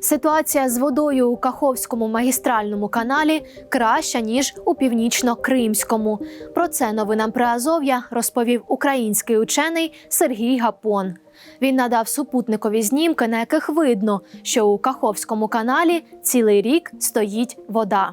Ситуація з водою у Каховському магістральному каналі краща ніж у північно-кримському. Про це новинам Приазов'я розповів український учений Сергій Гапон. Він надав супутникові знімки, на яких видно, що у Каховському каналі цілий рік стоїть вода.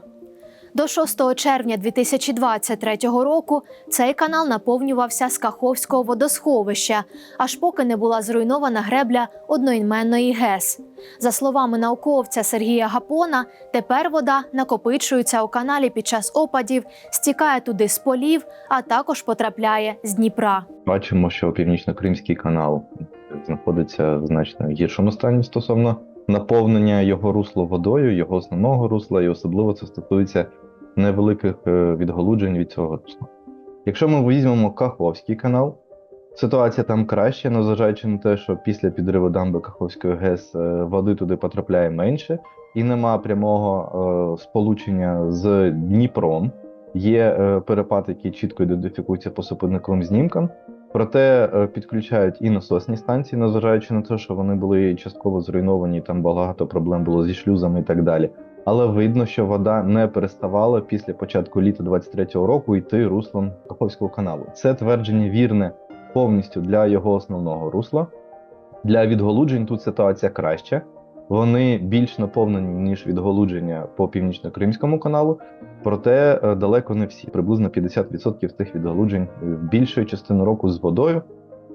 До 6 червня 2023 року цей канал наповнювався з Каховського водосховища, аж поки не була зруйнована гребля одноіменної ГЕС. За словами науковця Сергія Гапона, тепер вода накопичується у каналі під час опадів, стікає туди з полів, а також потрапляє з Дніпра. Бачимо, що північно-кримський канал знаходиться в значно гіршому стані стосовно наповнення його русла водою, його основного русла, і особливо це стосується невеликих е, відгалуджень від цього русла. Якщо ми візьмемо Каховський канал, ситуація там краща, незважаючи на те, що після підриву дамби Каховської ГЕС е, води туди потрапляє менше, і нема прямого е, сполучення з Дніпром. Є е, перепад, який чітко ідентифікується по супутниковим знімкам. Проте е, підключають і насосні станції, незважаючи на те, що вони були частково зруйновані, там багато проблем було зі шлюзами і так далі. Але видно, що вода не переставала після початку літа 23-го року йти руслом Каховського каналу. Це твердження вірне повністю для його основного русла. Для відголуджень тут ситуація краща. Вони більш наповнені ніж відголудження по північно-кримському каналу. Проте е, далеко не всі, приблизно 50% тих відгалуджень е, більшою частину року з водою,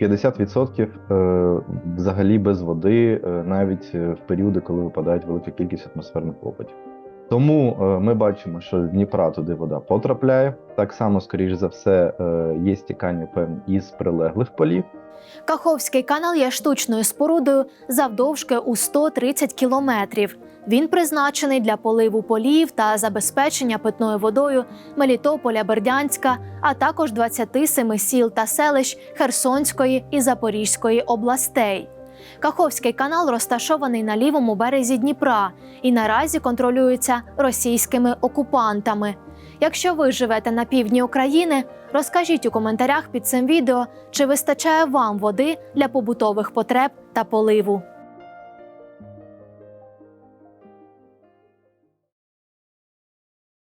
50% е, взагалі без води, навіть в періоди, коли випадають велика кількість атмосферних опадів. Тому е, ми бачимо, що з Дніпра туди вода потрапляє. Так само, скоріш за все, е, є стікання певні із прилеглих полів. Каховський канал є штучною спорудою завдовжки у 130 кілометрів. Він призначений для поливу полів та забезпечення питною водою Мелітополя, Бердянська, а також 27 сіл та селищ Херсонської і Запорізької областей. Каховський канал розташований на лівому березі Дніпра і наразі контролюється російськими окупантами. Якщо ви живете на півдні України, розкажіть у коментарях під цим відео, чи вистачає вам води для побутових потреб та поливу.